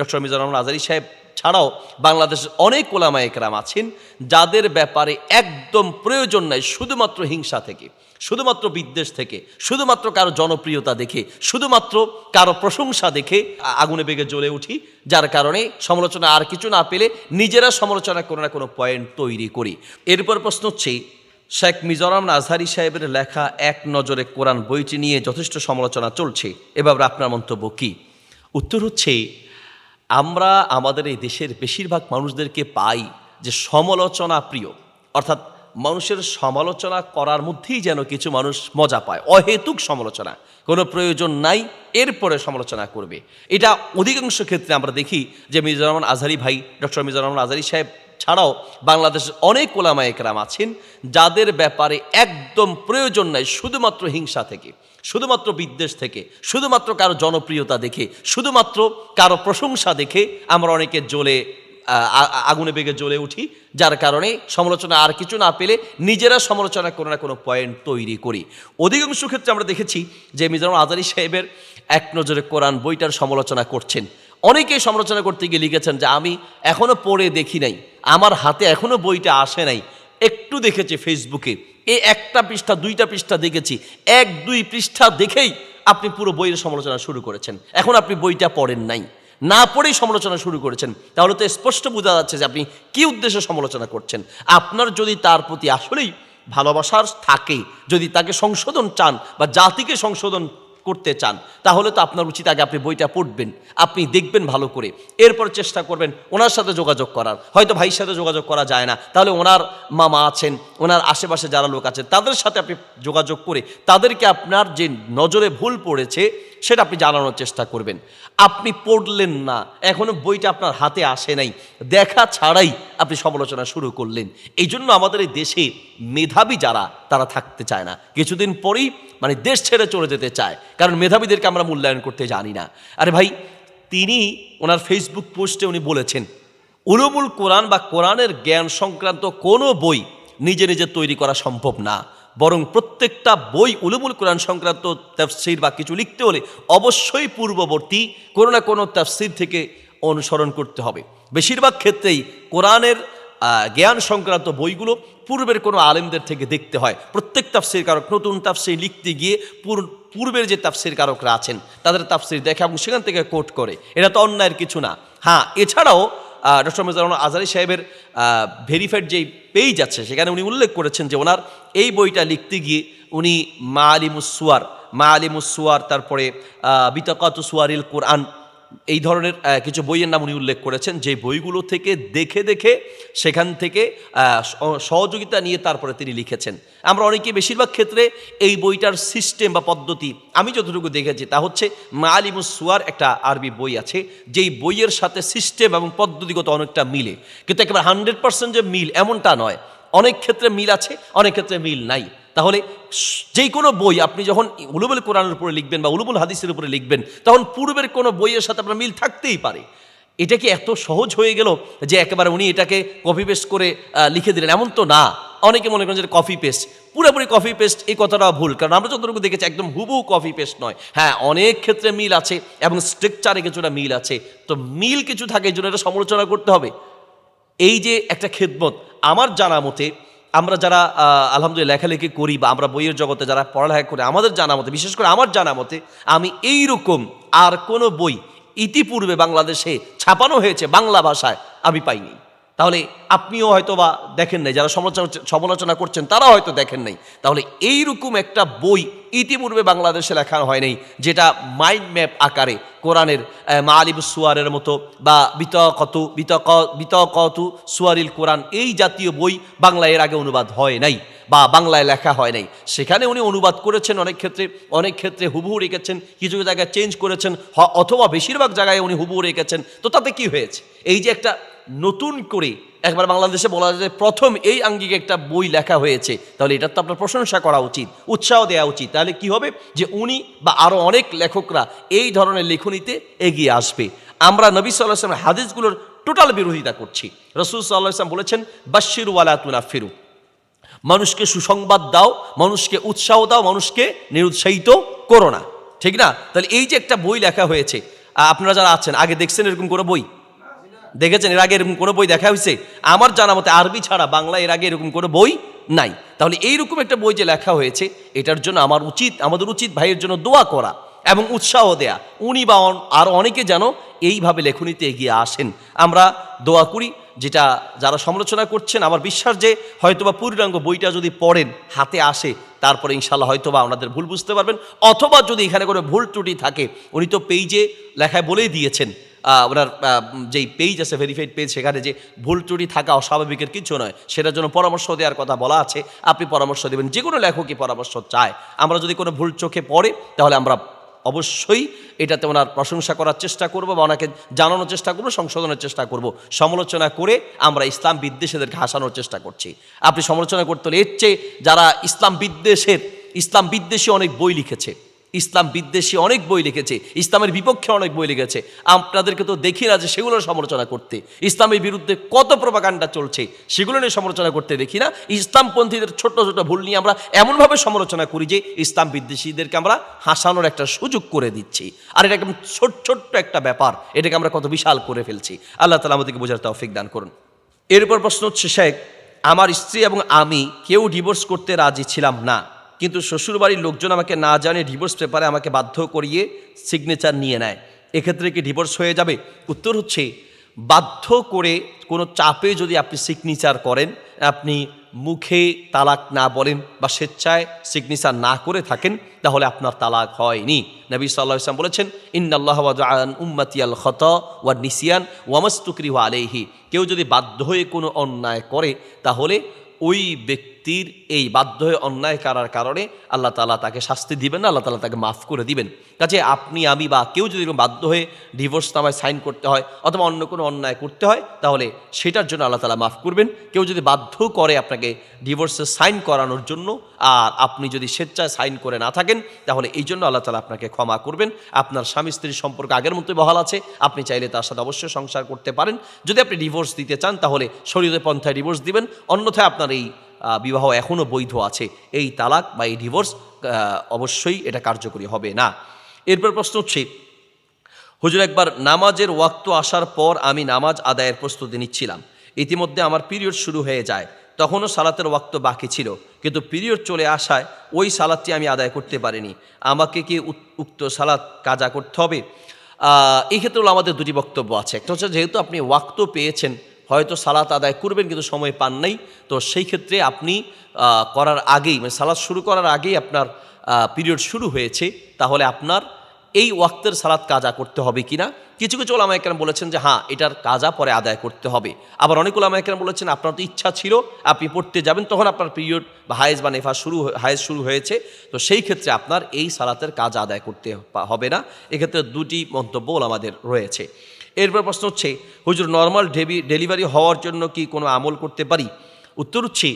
Doctor Mizanur Rahman Azhari সাহেব ছাড়াও বাংলাদেশের অনেক ওলামা একরাম আছেন, যাদের ব্যাপারে একদম প্রয়োজন নাই শুধুমাত্র হিংসা থেকে, শুধুমাত্র বিদ্বেষ থেকে, শুধুমাত্র কারও জনপ্রিয়তা দেখে, শুধুমাত্র কারও প্রশংসা দেখে আগুনে বেগে জ্বলে উঠি, যার কারণে সমালোচনা আর কিছু না পেলে নিজেরা সমালোচনা কোনো না কোনো পয়েন্ট তৈরি করি। এরপর প্রশ্ন হচ্ছে, শেখ মিজোরাম আজহারি সাহেবের লেখা এক নজরে কোরআন বইটি নিয়ে যথেষ্ট সমালোচনা চলছে এবার আপনার মন্তব্য কী? উত্তর হচ্ছে আমরা আমাদের এই দেশের বেশিরভাগ মানুষদেরকে পাই যে সমালোচনা প্রিয়। অর্থাৎ মানুষের সমালোচনা করার মধ্যেই যেন কিছু মানুষ মজা পায়। অহেতুক সমালোচনা। কোনো প্রয়োজন নাই, এরপরে সমালোচনা করবে। এটা অধিকাংশ ক্ষেত্রে আমরা দেখি যে মির্জা রহমান আজহারি ভাই, ডক্টর মির্জা রহমান আজহারি সাহেব ছাড়াও বাংলাদেশের অনেক ওলামা একরাম আছেন, যাদের ব্যাপারে একদম প্রয়োজন নাই শুধুমাত্র হিংসা থেকে, শুধুমাত্র বিদ্বেষ থেকে, শুধুমাত্র কারও জনপ্রিয়তা দেখে, শুধুমাত্র কারও প্রশংসা দেখে আমরা অনেকে জ্বলে আগুনে বেগে জ্বলে উঠি, যার কারণে সমালোচনা আর কিছু না পেলে নিজেরা সমালোচনা কোনো না কোনো পয়েন্ট তৈরি করি। অধিকাংশ ক্ষেত্রে আমরা দেখেছি যে মিজানুর আজারি সাহেবের এক নজরে কোরআন বইটার সমালোচনা করছেন। অনেকেই সমালোচনা করতে গিয়ে লিখেছেন যে আমি এখনও পড়ে দেখি নাই, আমার হাতে এখনও বইটা আসে নাই। একটু দেখেছি ফেসবুকে এই একটা পৃষ্ঠা, দুইটা পৃষ্ঠা দেখেছি, এক, দুই পৃষ্ঠা দেখেই আপনি পুরো বইয়ের সমালোচনা শুরু করেছেন। এখন আপনি বইটা পড়েন নাই। না পড়েই সমালোচনা শুরু করেছেন, তাহলে তো স্পষ্ট বোঝা যাচ্ছে যে আপনি কি উদ্দেশ্যে সমালোচনা করছেন। আপনার যদি তার প্রতি আসলেই ভালোবাসার থাকে, যদি তাকে সংশোধন চান বা জাতিকে সংশোধন করতে চান, তাহলে তো আপনার উচিত আগে আপনি বইটা পড়বেন, আপনি দেখবেন ভালো করে। এরপর চেষ্টা করবেন ওনার সাথে যোগাযোগ করার। হয়তো ভাইয়ের সাথে যোগাযোগ করা যায় না, তাহলে ওনার মামা আছেন, ওনার আশেপাশে যারা লোক আছেন তাদের সাথে আপনি যোগাযোগ করে তাদেরকে আপনার যে নজরে ভুল পড়েছে সেটা আপনি জানানোর চেষ্টা করবেন। আপনি পড়লেন না, এখনও বইটা আপনার হাতে আসে নাই। দেখা ছাড়াই আপনি সমালোচনা শুরু করলেন। এই জন্য আমাদের এই দেশে মেধাবী যারা, তারা থাকতে চায় না। কিছুদিন পরেই মানে দেশ ছেড়ে চলে যেতে চায়। কারণ মেধাবীদেরকে আমরা মূল্যায়ন করতে জানি না। আরে ভাই, তিনি ওনার ফেসবুক পোস্টে উনি বলেছেন, উলুমুল কোরআন বা কোরআনের জ্ঞান সংক্রান্ত কোনো বই নিজে নিজে তৈরি করা সম্ভব না। বরং প্রত্যেকটা বই উলুমুল কোরআন সংক্রান্ত তাফসির বা কিছু লিখতে হলে অবশ্যই পূর্ববর্তী কোনো না কোনো তাফসির থেকে অনুসরণ করতে হবে। বেশিরভাগ ক্ষেত্রেই কোরআনের জ্ঞান সংক্রান্ত বইগুলো পূর্বের কোনো আলেমদের থেকে দেখতে হয়। প্রত্যেক তাফসির কারক নতুন তাফসির লিখতে গিয়ে পূর্বের যে তাফসির কারকরা আছেন, তাদের তাফসির দেখে এবং সেখান থেকে কোট করে। এটা তো অন্যায়ের কিছু না। হ্যাঁ এছাড়াও ডক্টর মিজানুর আজারি সাহেবের ভেরিফাইড যেই পেজ আছে, সেখানে উনি উল্লেখ করেছেন যে ওনার এই বইটা লিখতে গিয়ে উনি মা আলিমুসুয়ার মা আলিমুসুয়ার তারপরে বিতকাত সুয়ারিল কোরআন এই ধরনের কিছু বইয়ের নাম উনি উল্লেখ করেছেন। যে বইগুলো থেকে দেখে দেখে সেখান থেকে সহযোগিতা নিয়ে তারপরে তিনি লিখেছেন। আমরা অনেকে বেশিরভাগ ক্ষেত্রে এই বইটার সিস্টেম বা পদ্ধতি আমি যতটুকু দেখেছি তা হচ্ছে মালিমুস সুয়ার একটা আরবি বই আছে, যেই বইয়ের সাথে সিস্টেম এবং পদ্ধতিগত অনেকটা মিলে। কিন্তু একেবারে হান্ড্রেড পার্সেন্ট যে মিল এমনটা নয় অনেক ক্ষেত্রে মিল আছে, অনেক ক্ষেত্রে মিল নাই। তাহলে যেই কোনো বই আপনি যখন উলুবুল কোরআনের উপরে লিখবেন বা উলুবুল হাদিসের উপরে লিখবেন, তখন পূর্বের কোনো বইয়ের সাথে আপনার মিল থাকতেই পারে। এটা কি এত সহজ হয়ে গেল যে একেবারে উনি এটাকে কপি পেস্ট করে লিখে দিলেন? এমন তো না। অনেকে মনে করেন যে কফি পেস্ট পুরোপুরি কফি পেস্ট এই কথাটা ভুল। কারণ আমরা যতটুকু দেখেছি, একদম হুবহু কফি পেস্ট নয়। হ্যাঁ অনেক ক্ষেত্রে মিল আছে এবং স্ট্রাকচারে কিছুটা মিল আছে। তো মিল কিছু থাকে, এই জন্য এটা সমালোচনা করতে হবে। এই যে একটা খেদমত আমার জানা মতে, আমরা যারা আলহামদুলিল্লাহ লেখালেখি করি বা আমরা বইয়ের জগতে যারা পড়ালেখা করি, আমাদের জানা মতে, বিশেষ করে আমার জানা মতে, আমি এই রকম আর কোনো বই ইতিপূর্বে বাংলাদেশে ছাপানো হয়েছে বাংলা ভাষায় আমি পাইনি। তাহলে আপনিও হয়তো বা দেখেন নাই, যারা সমালোচনা সমালোচনা করছেন, তারাও হয়তো দেখেন নাই। তাহলে এইরকম একটা বই ইতিপূর্বে বাংলাদেশে লেখা হয় নাই, যেটা মাইন্ড ম্যাপ আকারে কোরআনের মালিব সুয়ারের মতো বা বিতকত বিতক বিতকতু সুয়ারিল কোরআন এই জাতীয় বই বাংলায় এর আগে অনুবাদ হয় নাই বা বাংলায় লেখা হয় নাই। সেখানে উনি অনুবাদ করেছেন অনেক ক্ষেত্রে অনেক ক্ষেত্রে হুবহু রেখেছেন, কিছু কিছু জায়গায় চেঞ্জ করেছেন অথবা বেশিরভাগ জায়গায় উনি হুবহু রেখেছেন। তো তাতে কি হয়েছে? এই যে একটা নতুন করে একবার বাংলাদেশে বলা যায় প্রথম এই আঙ্গিকে একটা বই লেখা হয়েছে, তাহলে এটা তো আপনার প্রশংসা করা উচিত, উৎসাহ দেওয়া উচিত। তাহলে কি হবে? যে উনি বা আরও অনেক লেখকরা এই ধরনের লেখনীতে এগিয়ে আসবে। আমরা নবী সাল্লাহ হাদিসগুলোর টোটাল বিরোধিতা করছি। রসুল সাল্লাহ আসলাম বলেছেন বাশির ওয়ালা ফিরু মানুষকে সুসংবাদ দাও, মানুষকে উৎসাহ দাও, মানুষকে নিরুৎসাহিত করো না। ঠিক না? তাহলে এই যে একটা বই লেখা হয়েছে আপনারা যারা আছেন, আগে দেখছেন এরকম কোনো বই? দেখেছেন, এর আগে এরকম কোনো বই দেখা হয়েছে? আমার জানা মতে আরবি ছাড়া বাংলা এর আগে এরকম কোনো বই নাই। তাহলে এইরকম একটা বই যে লেখা হয়েছে, এটার জন্য আমার উচিত, আমাদের উচিত ভাইয়ের জন্য দোয়া করা এবং উৎসাহ দেয়া। উনি বা আর অনেকে যেন এইভাবে লেখনীতে এগিয়ে আসেন। আমরা দোয়া করি, যেটা যারা সমালোচনা করছেন, আমার বিশ্বাস যে হয়তোবা পূর্ণাঙ্গ বইটা যদি পড়েন, হাতে আসে, তারপরে ইনশাল্লাহ হয়তোবা ওনাদের ভুল বুঝতে পারবেন। অথবা যদি এখানে কোনো ভুল ত্রুটি থাকে, উনি তো পেইজে লেখায় বলেই দিয়েছেন ওনার যেই পেজ আছে ভেরিফাইড পেজ সেখানে যে ভুল ত্রুটি থাকা অস্বাভাবিকের কিছু নয়, সেটার জন্য পরামর্শ দেওয়ার কথা বলা আছে, আপনি পরামর্শ দেবেন যে কোনো লেখকই পরামর্শ চায়। আমরা যদি কোনো ভুল চোখে পড়ে, তাহলে আমরা অবশ্যই এটাতে ওনার প্রশংসা করার চেষ্টা করব বা ওনাকে জানানোর চেষ্টা করব, সংশোধনের চেষ্টা করব। সমালোচনা করে আমরা ইসলাম বিদ্বেষীদেরকে হাসানোর চেষ্টা করছি। আপনি সমালোচনা করতে হলে এর চেয়ে যারা ইসলাম বিদ্বেষের, ইসলাম বিদ্বেষী অনেক বই লিখেছে। ইসলাম বিদ্বেষী অনেক বই লিখেছে, ইসলামের বিপক্ষে অনেক বই লিখেছে। আপনাদেরকে তো দেখি না যে সেগুলো সমালোচনা করতে। ইসলামের বিরুদ্ধে কত প্রপাকাণ্ডা চলছে, সেগুলো নিয়ে সমালোচনা করতে দেখি না। ইসলামপন্থীদের ছোট ছোট ভুল নিয়ে আমরা এমনভাবে সমালোচনা করি যে ইসলাম বিদ্বেষীদেরকে আমরা হাসানোর একটা সুযোগ করে দিচ্ছি। আর এটা একদম ছোট, ছোট্ট একটা ব্যাপার, এটাকে আমরা কত বিশাল করে ফেলছি। আল্লাহ তালা আমাদেরকে বোঝার তৌফিক দান করুন। এরপর প্রশ্ন হচ্ছে, শেখ, আমার স্ত্রী এবং আমি কেউ ডিভোর্স করতে রাজি ছিলাম না। কিন্তু শ্বশুরবাড়ির লোকজন আমাকে না জানে ডিভোর্স পেপারে আমাকে বাধ্য করিয়ে সিগনেচার নিয়ে নেয়। এক্ষেত্রে কি ডিভোর্স হয়ে যাবে? উত্তর হচ্ছে, বাধ্য করে কোনো চাপে যদি আপনি সিগনেচার করেন, আপনি মুখে তালাক না বলেন বা স্বেচ্ছায় সিগনেচার না করে থাকেন, তাহলে আপনার তালাক হয়নি। নবী সাল্লাহ ইসলাম বলেছেন, ইন্নাল্লাহ আন উম্মাতিয়াল খত ওয়া নিসিয়ান ওয়ামস্তুকরি ওয়া আলেহি কেউ যদি বাধ্য হয়ে কোনো অন্যায় করে, তাহলে ওই ব্যক্তির এই বাধ্য হয়ে অন্যায় করার কারণে আল্লাহ তালা তাকে শাস্তি দিবেন না, আল্লাহ তালা তাকে মাফ করে দিবেন। কাজে আপনি, আমি বা কেউ যদি বাধ্য হয়ে ডিভোর্স নামায় সাইন করতে হয় অথবা অন্য কোনো অন্যায় করতে হয়, তাহলে সেটার জন্য আল্লাহ তালা মাফ করবেন। কেউ যদি বাধ্য করে আপনাকে ডিভোর্সে সাইন করানোর জন্য আর আপনি যদি স্বেচ্ছায় সাইন করে না থাকেন, তাহলে এই জন্য আল্লাহ তালা আপনাকে ক্ষমা করবেন। আপনার স্বামী স্ত্রীর সম্পর্ক আগের মতোই বহাল আছে, আপনি চাইলে তার সাথে অবশ্যই সংসার করতে পারেন। যদি আপনি ডিভোর্স দিতে চান, তাহলে শরীরে পন্থায় ডিভোর্স দিবেন। অন্যথায় আপনার এই বিবাহ এখনও বৈধ আছে। এই তালাক বা এই ডিভোর্স অবশ্যই এটা কার্যকরী হবে না। এরপর প্রশ্ন হচ্ছে, হুজুর একবার নামাজের ওয়াক্ত আসার পর আমি নামাজ আদায়ের প্রস্তুতি নিচ্ছিলাম। ইতিমধ্যে আমার পিরিয়ড শুরু হয়ে যায়। তখনও সালাতের ওয়াক্ত বাকি ছিল। কিন্তু পিরিয়ড চলে আসায় ওই সালাদটি আমি আদায় করতে পারিনি। আমাকে কি উক্ত সালাদ কাজা করতে হবে? এই ক্ষেত্রে আমাদের দুটি বক্তব্য আছে। একটা হচ্ছে, যেহেতু আপনি ওয়াক্ত পেয়েছেন হয়তো সালাত আদায় করবেন কিন্তু সময় পান নাই। তো সেই ক্ষেত্রে আপনি করার আগেই মানে সালাদ শুরু করার আগেই আপনার পিরিয়ড শুরু হয়েছে। তাহলে আপনার এই ওয়াক্তের সালাত কাজা করতে হবে কিনা? কিছু কিছু ওলামা একরাম বলেছেন যে হ্যাঁ এটার কাজা পরে আদায় করতে হবে। আবার অনেক ওলামা একরাম বলেছেন, আপনার তো ইচ্ছা ছিল, আপনি পড়তে যাবেন, তখন আপনার পিরিয়ড বা হায়েজ বা নেফা শুরু হয়ে- হায়েজ শুরু হয়েছে। তো সেই ক্ষেত্রে আপনার এই সালাতের কাজ আদায় করতে হবে না। এক্ষেত্রে দুটি মন্তব্য আমাদের রয়েছে। এরপর প্রশ্ন হচ্ছে, হুজুর নর্মাল ডেলিভারি হওয়ার জন্য কি কোনো আমল করতে পারি? উত্তর হচ্ছে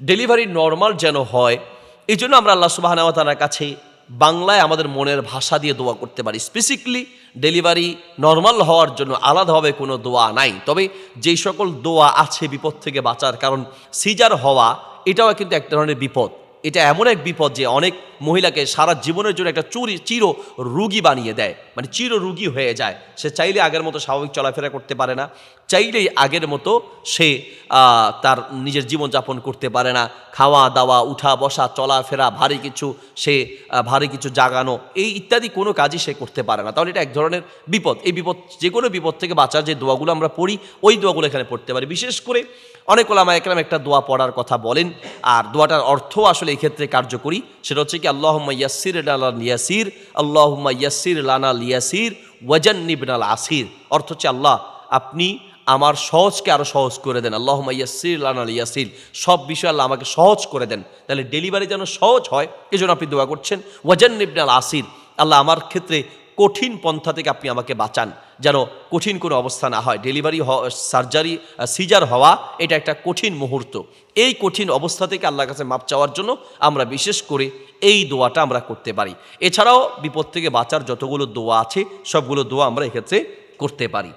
ডেলিভারি নর্মাল যেন হয় এই জন্য আমরা আল্লাহ সুবাহর কাছে বাংলায় আমাদের মনের ভাষা দিয়ে দোয়া করতে পারি। স্পেসিফিকলি ডেলিভারি নর্মাল হওয়ার জন্য আলাদাভাবে কোনো দোয়া নাই। তবে যেই সকল দোয়া আছে বিপদ থেকে বাঁচার, কারণ সিজার হওয়া, এটাও কিন্তু এক ধরনের বিপদ। এটা এমন এক বিপদ যে অনেক মহিলাকে সারা জীবনের জন্য একটা চুরি, চির রুগী বানিয়ে দেয়। মানে চির রুগী হয়ে যায়। সে চাইলে আগের মতো স্বাভাবিক চলাফেরা করতে পারে না। চাইলেই আগের মতো সে তার নিজের জীবনযাপন করতে পারে না। খাওয়া, দাওয়া, উঠা, বসা, চলাফেরা, ভারী কিছু সে ভারী কিছু জাগানো, এই ইত্যাদি কোনো কাজই সে করতে পারে না। তাহলে এটা এক ধরনের বিপদ। এই বিপদ, যে কোনো বিপদ থেকে বাঁচার যে দোয়াগুলো আমরা পড়ি, ওই দোয়াগুলো এখানে পড়তে পারি। বিশেষ করে অনেক ওলামা একরাম একটা দোয়া পড়ার কথা বলেন। আর দোয়াটার অর্থ আসলে এই ক্ষেত্রে কার্যকরী। সেটা হচ্ছে কি আল্লাহ ইয়াসির আলাল ইয়াসির আল্লাহ ইয়াসির লানাল ইয়াসির ওয়াজান নিবনাল আসির অর্থ হচ্ছে আল্লাহ, আপনি আমার সহজকে আরও সহজ করে দেন। আল্লাহ ইয়াসির লানাল ইয়াসির সব বিষয় আল্লাহ আমাকে সহজ করে দেন। তাহলে ডেলিভারি যেন সহজ হয়, এজন্য জন্য আপনি দোয়া করছেন ওয়াজান নিবনাল আসির আল্লাহ আমার ক্ষেত্রে কঠিন পন্থা থেকে আপনি আমাকে বাঁচান, যেন কঠিন কোনো অবস্থা না হয়। ডেলিভারি সার্জারি সিজার হওয়া, এটা একটা কঠিন মুহূর্ত। এই কঠিন অবস্থা থেকে আল্লাহর কাছে মাপ চাওয়ার জন্য আমরা বিশেষ করে এই দোয়াটা আমরা করতে পারি। এছাড়াও বিপদ থেকে বাঁচার যতগুলো দোয়া আছে, সবগুলো দোয়া আমরা এক্ষেত্রে করতে পারি।